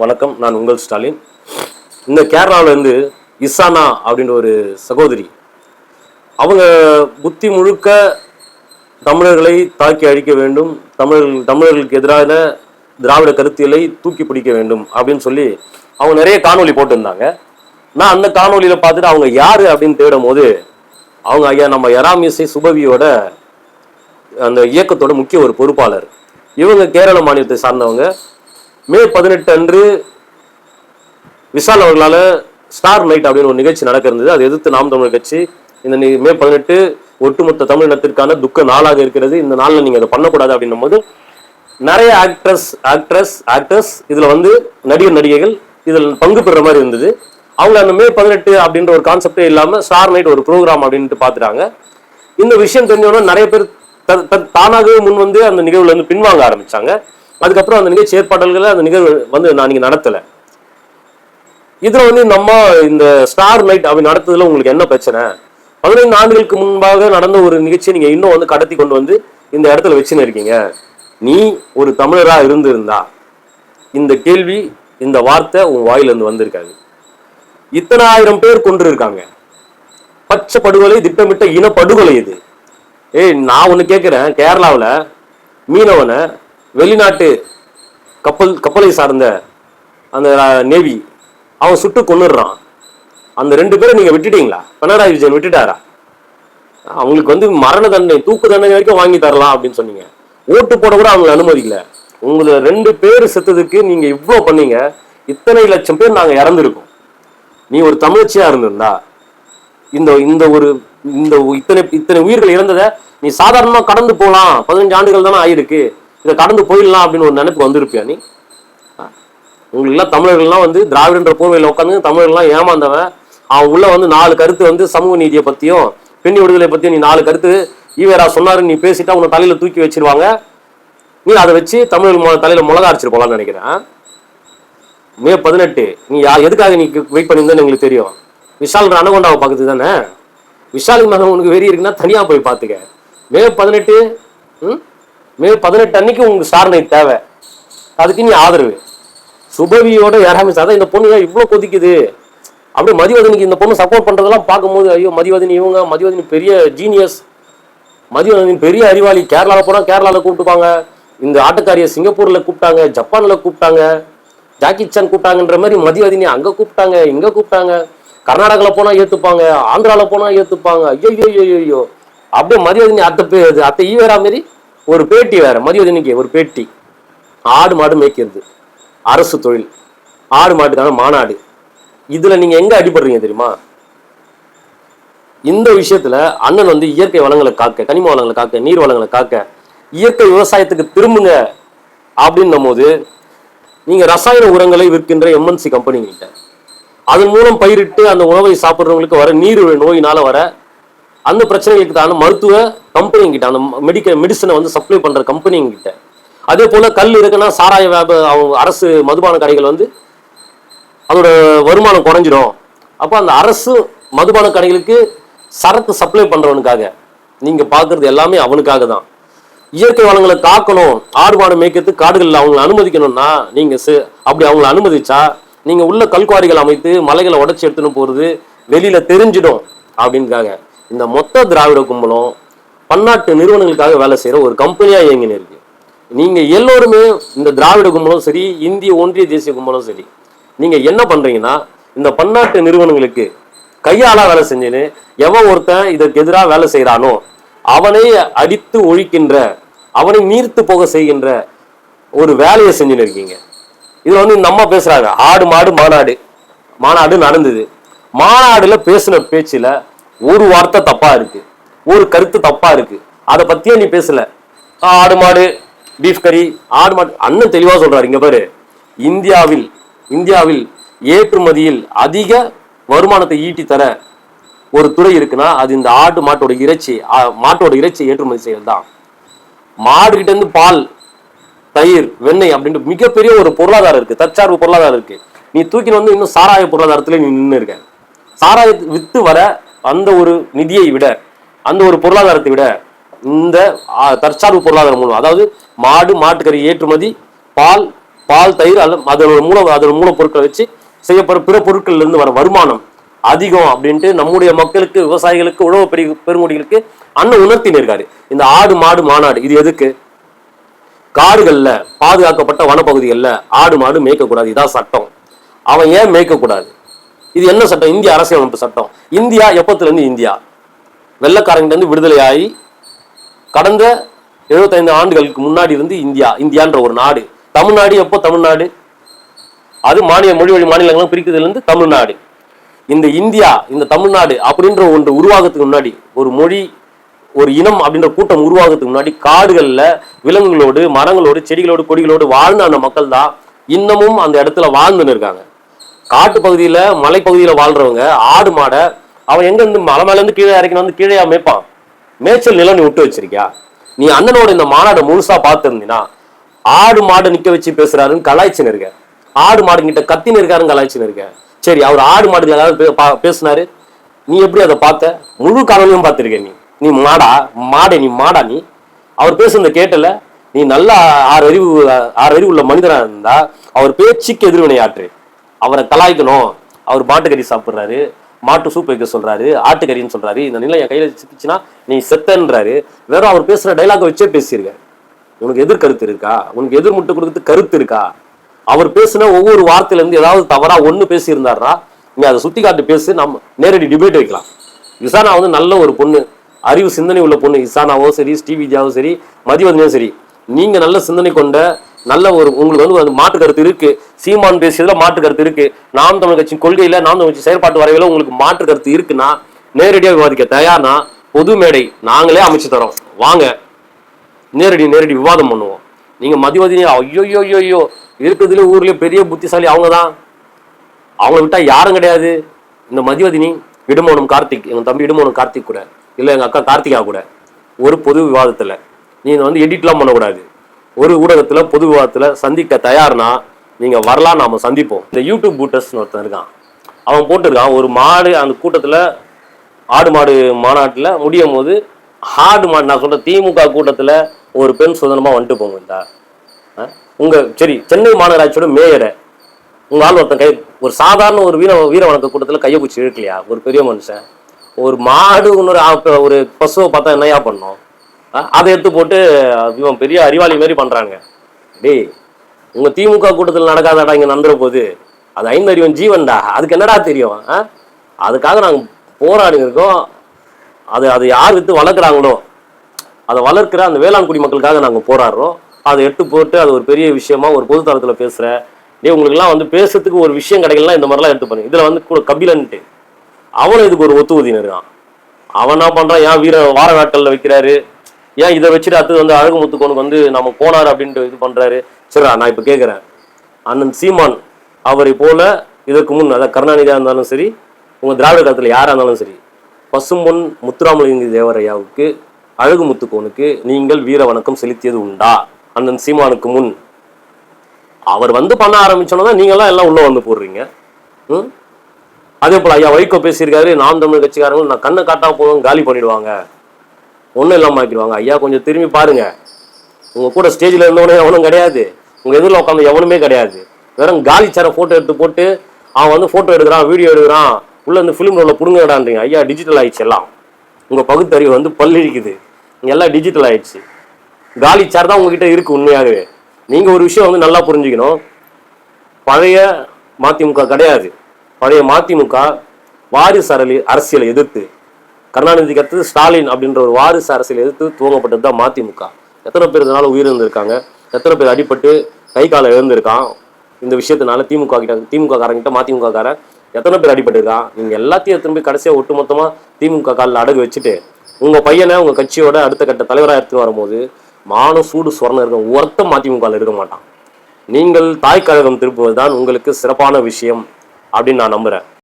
வணக்கம் நான் உங்கள் ஸ்டாலின். இந்த கேரளாவிலேருந்து இசானா அப்படின்ற ஒரு சகோதரி அவங்க புத்தி முழுக்க தமிழர்களை தாக்கி அழிக்க வேண்டும் தமிழர்கள் தமிழர்களுக்கு எதிரான திராவிட கருத்தியலை தூக்கி பிடிக்க வேண்டும் அப்படின்னு சொல்லி அவங்க நிறைய காணொலி போட்டிருந்தாங்க. நான் அந்த காணொலியில் பார்த்துட்டு அவங்க யார் அப்படின்னு தேடும் போது அவங்க ஐயா நம்ம எராமிசை சுபவியோட அந்த இயக்கத்தோட முக்கிய ஒரு பொறுப்பாளர். இவங்க கேரள மாநிலத்தை சார்ந்தவங்க. மே பதினெட்டு அன்று விஷால் அவர்களால் ஸ்டார் நைட் அப்படின்னு ஒரு நிகழ்ச்சி நடக்க இருந்தது அதை எதிர்த்து நாம் தமிழர் கட்சி இந்த மே பதினெட்டு ஒட்டுமொத்த தமிழினத்திற்கான துக்க நாளாக இருக்கிறது. இந்த நாளில் நீங்கள் அதை பண்ணக்கூடாது அப்படின்னும் போது நிறைய ஆக்ட்ரஸ் ஆக்ட்ரஸ் ஆக்டர்ஸ் இதில் வந்து நடிகர் நடிகைகள் இதில் பங்கு பெறுற மாதிரி இருந்தது. அவங்க அந்த மே பதினெட்டு அப்படின்ற ஒரு கான்செப்டே இல்லாமல் ஸ்டார் நைட் ஒரு ப்ரோக்ராம் அப்படின்ட்டு பார்த்துட்டாங்க இந்த விஷயம் தெரிஞ்சவொடனே நிறைய பேர் தானாகவே முன் வந்து அந்த நிகழ்வுல இருந்து பின்வாங்க ஆரம்பிச்சாங்க. அதுக்கப்புறம் அந்த நிகழ்ச்சி ஏற்பாடுகளை அந்த நிகழ்வு வந்து நான் நீங்க நடத்தல. இதுல வந்து நம்ம இந்த ஸ்டார் நைட் அப்படி நடத்துறதுல உங்களுக்கு என்ன பிரச்சனை? பதினைந்து ஆண்டுகளுக்கு முன்பாக நடந்த ஒரு நிகழ்ச்சியை நீங்க இன்னும் வந்து கடத்தி கொண்டு வந்து இந்த இடத்துல வச்சுன்னு இருக்கீங்க. நீ ஒரு தமிழரா இருந்திருந்தா இந்த கேள்வி இந்த வார்த்தை உன் வாயிலிருந்து வந்திருக்காது. இத்தனை ஆயிரம் பேர் கொன்று இருக்காங்க பச்சை படுகொலை திட்டமிட்ட இன படுகொலை இது. ஏய் நான் ஒன்று கேட்குறேன் கேரளாவில் மீனவனை வெளிநாட்டு கப்பல் கப்பலை சார்ந்த அந்த நேவி அவன் சுட்டு கொன்னுடுறான். அந்த ரெண்டு பேரை நீங்கள் விட்டுட்டீங்களா? பினராயி விஜயன் விட்டுட்டாரா? அவங்களுக்கு வந்து மரண தண்டனை தூக்கு தண்டனை வரைக்கும் வாங்கி தரலாம் அப்படின்னு சொன்னீங்க. ஓட்டு போட கூட அவங்களை அனுமதிக்கல. உங்களை ரெண்டு பேர் செத்ததுக்கு நீங்க இவ்வளோ பண்ணீங்க. இத்தனை லட்சம் பேர் நாங்கள் இறந்துருக்கோம். நீ ஒரு தமிழச்சியா இருந்திருந்தா இந்த இந்த ஒரு இந்த இத்தனை இத்தனை உயிர்கள் இறந்ததை நீ சாதாரணமாக கடந்து போகலாம். பதினஞ்சு ஆண்டுகள் தானே ஆயிருக்கு. இதை கடந்து போயிடலாம் அப்படின்னு ஒரு நினைப்பு வந்திருப்பியா நீ? உங்களுக்குலாம் தமிழர்கள்லாம் வந்து திராவிடன்ற போர்வையில் உட்காந்து தமிழர்கள்லாம் ஏமாந்தவன் அவன் உள்ள வந்து நாலு கருத்து வந்து சமூக நீதியை பற்றியும் பெண் விடுதலை பற்றியும் நீ நாலு கருத்து ஈவேரா சொன்னாரு நீ பேசிட்டா உன்னை தலையில தூக்கி வச்சிருவாங்க. நீ அதை வச்சு தமிழ் மொ- தலையில மிளகா அரைச்சிட்டு போகலான்னு நினைக்கிறேன் மே பதினெட்டு. நீ யா எதுக்காக நீ வெயிட் பண்ணியிருந்தேன்னு எங்களுக்கு தெரியும். விஷால் அனகொண்டாவை பார்க்குறது தானே? விஷாலுக்கு மேலே உனக்கு வெறி இருக்குன்னா தனியாக போய் பார்த்துக்க. மே பதினெட்டு ம்? மே பதினெட்டு அன்னைக்கு உங்களுக்கு சாரணை தேவை. அதுக்கு நீ ஆதரவு. சுபவியோட யாராமே அதான் இந்த பொண்ணு ஏன் இவ்வளோ கொதிக்குது? அப்படியே மதிவதனிக்கு இந்த பொண்ணு சப்போர்ட் பண்ணுறதெல்லாம் பார்க்கும்போது ஐயோ மதிவதனி இவங்க மதிவதனி பெரிய ஜீனியஸ் மதிவதனி பெரிய அறிவாளி கேரளாவில் போனால் கேரளாவில் கூப்பிட்டுப்பாங்க. இந்த ஆட்டக்காரியை சிங்கப்பூரில் கூப்பிட்டாங்க ஜப்பானில் கூப்பிட்டாங்க ஜாக்கி சான் கூப்பிட்டாங்கன்ற மாதிரி மதிவதினி அங்கே கூப்பிட்டாங்க இங்கே கூப்பிட்டாங்க. கர்நாடகாவில் போனால் ஏற்றுப்பாங்க ஆந்திராவில் போனால் ஏற்றுப்பாங்க ஐயோ ஐயோ ஐயோ அப்படியே மதிவதனி அத்தை அத்தை ஈவேரா மாரி ஒரு பேட்டி வேற மதிவதனிக்கு ஒரு பேட்டி. ஆடு மாடு மேய்க்கிறது. அரசு தொழில். ஆடு மாட்டுக்கான மாநாடு. இதுல நீங்க எங்க அடிபடுறீங்க தெரியுமா? இந்த விஷயத்துல அண்ணன் வந்து இயற்கை வளங்களை காக்க கனிம வளங்களை காக்க நீர் வளங்களை காக்க இயற்கை விவசாயத்துக்கு திரும்புங்க அப்படின்னும் போது நீங்க ரசாயன உரங்களை விற்கின்ற எம்என்சி கம்பெனிகிட்ட அதன் மூலம் பயிரிட்டு அந்த உணவை சாப்பிட்றவங்களுக்கு வர நீர் நோயினால வர அந்த பிரச்சனைகளுக்கு தான் மருத்துவ கம்பெனி அந்த மெடிக்கல் மெடிசனை வந்து சப்ளை பண்ற கம்பெனிங்கிட்ட அதே போல கல் இருக்குன்னா சாராய வியாப அவங்க அரசு மதுபான கடைகள் வந்து அதோட வருமானம் குறைஞ்சிடும் அப்போ அந்த அரசு மதுபான கடைகளுக்கு சரக்கு சப்ளை பண்றவனுக்காக நீங்க பார்க்குறது எல்லாமே அவனுக்காக தான். இயற்கை வளங்களை காக்கணும் ஆடு மாடு மேய்க்கிறதுக்கு காடுகளில் அவங்களை அனுமதிக்கணும்னா நீங்க சு அப்படி அவங்களை அனுமதிச்சா நீங்க உள்ள கல்குவாரிகள் அமைத்து மலைகளை உடச்சி எடுத்துன்னு போறது வெளியில தெரிஞ்சிடும் அப்படின்னுக்காக. இந்த மொத்த திராவிட கும்பலும் பன்னாட்டு நிறுவனங்களுக்காக வேலை செய்கிற ஒரு கம்பெனியாக இயங்கின்னு இருக்கு நீங்கள் எல்லோருமே இந்த திராவிட கும்பலும் சரி இந்திய ஒன்றிய தேசிய கும்பலும் சரி நீங்கள் என்ன பண்ணுறீங்கன்னா இந்த பன்னாட்டு நிறுவனங்களுக்கு கையாளா வேலை செஞ்சுன்னு எவன் ஒருத்தன் இதற்கு எதிராக வேலை செய்கிறானோ அவனை அடித்து ஒழிக்கின்ற அவனை நீர்த்து போக செய்கின்ற ஒரு வேலையை செஞ்சுன்னு இருக்கீங்க. இதில் வந்து நம்ம பேசுகிறாங்க ஆடு மாடு மாநாடு. மாநாடு நடந்தது. மாநாடுல பேசின பேச்சில் ஒரு வார்த்தை தப்பா இருக்கு. ஒரு கருத்து தப்பா இருக்கு. அதை பத்தியே நீ பேசல. ஆடு மாடு பீஃப் கறி ஆடு மாடு அண்ணன் தெளிவா சொல்றாரு இங்க பாரு. இந்தியாவில் இந்தியாவில் ஏற்றுமதியில் அதிக வருமானத்தை ஈட்டி தர ஒரு துறை இருக்குன்னா அது இந்த ஆடு மாட்டோட இறைச்சி மாட்டோட இறைச்சி ஏற்றுமதி செய்யறது தான். மாடுகிட்ட இருந்து பால் தயிர் வெண்ணெய் அப்படின்ட்டு மிகப்பெரிய ஒரு பொருளாதாரம் இருக்கு. தற்சார்பு பொருளாதாரம் இருக்கு. நீ தூக்கின்னு வந்து இன்னும் சாராய பொருளாதாரத்துல நீ நின்று இருக்க. சாராய வித்து வர அந்த ஒரு நிதியை விட அந்த ஒரு பொருளாதாரத்தை விட இந்த தற்சார்பு பொருளாதாரம் மூலம் அதாவது மாடு மாட்டுக்கறி ஏற்றுமதி பால் பால் தயிர் அல்ல அதோட மூல அதோட மூலப்பொருட்களை வச்சு செய்யப்படுற பிற பொருட்கள்ல இருந்து வர வருமானம் அதிகம் அப்படின்ட்டு நம்முடைய மக்களுக்கு விவசாயிகளுக்கு உழவு பெரிய பெருங்குடிகளுக்கு அண்ணன் உணர்த்தினிருக்காரு இந்த ஆடு மாடு மாநாடு இது எதுக்கு? காடுகள்ல பாதுகாக்கப்பட்ட வனப்பகுதிகள்ல ஆடு மாடு மேய்க்கக்கூடாது. இதான் சட்டம். அவன் ஏன் மேய்க்கக்கூடாது? இது என்ன சட்டம்? இந்திய அரசியலமைப்பு சட்டம். இந்தியா எப்பத்திலிருந்து இந்தியா? வெள்ளக்காரங்கிட்ட விடுதலையாகி கடந்த 75 ஆண்டுகளுக்கு முன்னாடி இருந்து இந்தியா இந்தியான்ற ஒரு நாடு. தமிழ்நாடு எப்போ தமிழ்நாடு? அது மாநில மொழி வழி மாநிலங்களும் பிரிக்கிறதுலேருந்து தமிழ்நாடு. இந்த இந்தியா இந்த தமிழ்நாடு அப்படின்ற ஒன்று உருவாகத்துக்கு முன்னாடி ஒரு மொழி ஒரு இனம் அப்படின்ற கூட்டம் உருவாகிறதுக்கு முன்னாடி காடுகளில் விலங்குகளோடு மரங்களோடு செடிகளோடு கொடிகளோடு வாழ்ந்த அந்த மக்கள் தான் இன்னமும் அந்த இடத்துல வாழ்ந்துன்னு இருக்காங்க. காட்டு பகுதியில மலைப்பகுதியில வாழ்றவங்க ஆடு மாடை அவன் எங்க இருந்து மலை மேல இருந்து கீழே இறக்கணும் வந்து கீழே மேய்ப்பான். மேய்ச்சல் நிலம் நீ விட்டு வச்சிருக்கியா? நீ அண்ணனோட இந்த மாநாடை முழுசா பார்த்திருந்தீன்னா ஆடு மாடு நிக்க வச்சு பேசுறாருன்னு கலாய்ச்சின்னு இருக்க. ஆடு மாடு கிட்ட கத்தின்னு இருக்காருன்னு கலாய்ச்சின்னு இருக்க. சரி அவர் ஆடு மாடு ஏதாவது பே- பா- நீ எப்படி அதை பார்த்த? முழு காணொலியும் பார்த்திருக்க நீ. நீ மாடா மாடே நீ மாடா நீ. அவர் பேசுனத கேட்டல. நீ நல்லா ஆறு அறிவு ஆறு அறிவு உள்ள மனிதனா இருந்தா அவர் பேச்சுக்கு எதிர்வினையாற்று. அவரை கலாய்க்கணும். அவர் மாட்டுக்கறி சாப்பிட்றாரு. மாட்டு சூப் வைக்க சொல்றாரு. ஆட்டுக்கறின்னு சொல்றாரு. இந்த நிலை என் கையில சிக்கிச்சுன்னா நீ செத்தன்றாரு. வெறும் அவர் பேசுற டைலாக வச்சே பேசியிருக்காரு உனக்கு எதிர் கருத்து இருக்கா? உனக்கு எதிர் முட்டு கொடுத்து கருத்து இருக்கா? அவர் பேசின ஒவ்வொரு வார்த்தையில இருந்து ஏதாவது தவறா ஒண்ணு பேசியிருந்தாரா நீ அதை சுத்தி காட்டு பேசி. நம்ம நேரடி டிபேட் வைக்கலாம். இசானா வந்து நல்ல ஒரு பொண்ணு. அறிவு சிந்தனை உள்ள பொண்ணு. இசானாவோ சரி ஸ்ரீவிஜாவோ சரி மதிவதனையும் சரி. நீங்க நல்ல சிந்தனை கொண்ட நல்ல ஒரு உங்களுக்கு வந்து ஒரு மாற்று கருத்து இருக்கு. சீமான் பேசியதுல மாற்று கருத்து இருக்கு. நாம் தமிழ் கட்சி கொள்கையில நாம் தமிழ் கட்சி செயற்பாட்டு வரைவில உங்களுக்கு மாற்று கருத்து இருக்குன்னா நேரடியாக விவாதிக்க தயார்னா பொது மேடை நாங்களே அமைச்சு தரோம். வாங்க நேரடி நேரடி விவாதம் பண்ணுவோம். நீங்க மதிவதினி ஐயோ ஐயோ ஐயோ இருக்கிறதுல ஊர்லயே பெரிய புத்திசாலி அவங்க தான் அவங்கள விட்டா யாரும் கிடையாது. இந்த மதிவதினி இடுமோனம் கார்த்திக் எங்க தம்பி இடுமோனம் கார்த்திக் கூட இல்ல எங்க அக்கா கார்த்திகா கூட ஒரு பொது விவாதத்துல நீங்கள் வந்து எடிட்லாம் பண்ணக்கூடாது. ஒரு ஊடகத்தில் பொது விவாதத்தில் சந்திக்க தயார்னா நீங்கள் வரலாம் நாம் சந்திப்போம். இந்த யூடியூப் பூட்டர்ஸ்னு ஒருத்தன் இருக்கான். அவன் போட்டிருக்கான். ஒரு மாடு அந்த கூட்டத்தில் ஆடு மாடு மாநாட்டில் முடியும் போது ஆடு மாடு நான் சொல்கிறேன் திமுக கூட்டத்தில் ஒரு பெண் சுதந்திரமாக வந்துட்டு போங்க இந்த உங்கள் சரி சென்னை மாநகராட்சியோட மேயரை உங்கள் ஆள் ஒருத்தன் கை ஒரு சாதாரண ஒரு வீர வீர வணக்க கூட்டத்தில் கையை பிடிச்சி இழுக்கலையா? ஒரு பெரிய மனுஷன். ஒரு மாடு இன்னொரு ஆ- ஒரு பசுவை பார்த்தா என்னையா பண்ணோம்? அதை எடுத்து போட்டு இவன் பெரிய அறிவாளி மாதிரி பண்றாங்க டேய் உங்க திமுக கூட்டத்தில் நடக்காதடா இங்க நடந்துற போது. அது ஐந்தறிவன் ஜீவன்டா. அதுக்கு என்னடா தெரியும்? ஆ? அதுக்காக நாங்கள் போராடி இருக்கோம். அது அது யார் வித்து வளர்க்குறாங்களோ அதை வளர்க்குற அந்த வேளாண் குடிமக்களுக்காக நாங்கள் போராடுறோம். அதை எடுத்து போட்டு அது ஒரு பெரிய விஷயமா ஒரு பொதுத்தளத்தில் பேசுகிற டே உங்களுக்குலாம் வந்து பேசுறதுக்கு ஒரு விஷயம் கிடைக்கலாம் இந்த மாதிரிலாம் எடுத்து பண்ணுங்க இதில் வந்து கூட கபிலன்ட்டு. அவனும் இதுக்கு ஒரு ஒத்து ஊதின்னு இருக்கான் அவன் என்ன பண்ணுறான் ஏன் வீர வார நாட்களில் வைக்கிறாரு? ஏன் இதை வச்சுட்டு அடுத்து வந்து அழகு முத்துக்கோனுக்கு வந்து நம்ம போனார் அப்படின்ட்டு இது பண்ணுறாரு சரிடா நான் இப்போ கேட்குறேன் அண்ணன் சீமான் அவரை போல இதற்கு முன் அதாவது கருணாநிதியாக இருந்தாலும் சரி உங்கள் திராவிட கழகத்தில் யாராக இருந்தாலும் சரி பசும்பொன் முத்துராமலிங்க தேவரையாவுக்கு அழகு முத்துக்கோனுக்கு நீங்கள் வீர வணக்கம் செலுத்தியது உண்டா? அண்ணன் சீமானுக்கு முன். அவர் வந்து பண்ண ஆரம்பிச்சோன்னா நீங்களாம் எல்லாம் உள்ள வந்து போடுறீங்க. ம்? அதே போல ஐயா வைகோ பேசியிருக்காரு நாம் தமிழ் கட்சிக்காரங்களும் நான் கண்ணை காட்டா போதும் காலி பண்ணிடுவாங்க. ஒன்றும் இல்லாமல் ஆக்கிடுவாங்க. ஐயா கொஞ்சம் திரும்பி பாருங்க. உங்கள் கூட ஸ்டேஜில் இருந்தவனே எவனும் கிடையாது. உங்கள் எதிரில் உட்காந்து எவனுமே கிடையாது. வெறும் காலி சேரை ஃபோட்டோ எடுத்து போட்டு அவன் வந்து ஃபோட்டோ எடுக்கிறான் வீடியோ எடுக்கிறான். உள்ள இந்த ஃபிலிம் ரோலில் புடுங்கடான்றீங்க ஐயா டிஜிட்டல் ஆயிடுச்சு எல்லாம். உங்கள் பகுத்தறிவு வந்து பல்லிழிக்குது இங்கே எல்லாம் டிஜிட்டல் ஆயிடுச்சு. காலி சேர் தான் உங்ககிட்ட இருக்குது உண்மையாகவே. நீங்கள் ஒரு விஷயம் வந்து நல்லா புரிஞ்சுக்கணும். பழைய மதிமுக கிடையாது. பழைய மதிமுக வாரிசு அரசியலை எதிர்த்து கருணாநிதிக்கு அடுத்தது ஸ்டாலின் அப்படின்ற ஒரு வாரிசு அரசியல் எதிர்த்து துவங்கப்பட்டது தான் மதிமுக. எத்தனை பேர் இதனால உயிரிழந்திருக்காங்க? எத்தனை பேர் அடிபட்டு கை காலை இழந்திருக்கான்? இந்த விஷயத்தினால திமுக கிட்ட திமுக காரங்கிட்ட மதிமுக காரன் எத்தனை பேர் அடிபட்டிருக்கான்? நீங்கள் எல்லாத்தையும் திரும்பி கடைசியாக ஒட்டுமொத்தமாக திமுக காலில் அடகு வச்சுட்டு உங்கள் பையனை உங்கள் கட்சியோட அடுத்த கட்ட தலைவராக எடுத்துன்னு வரும்போது மானம் சூடு சொரணம் இருக்கும் ஒருத்தம் மதிமுகவில் இருக்க மாட்டான். நீங்கள் தாய் கழகம் திருப்புவது தான் உங்களுக்கு சிறப்பான விஷயம் அப்படின்னு நான் நம்புகிறேன்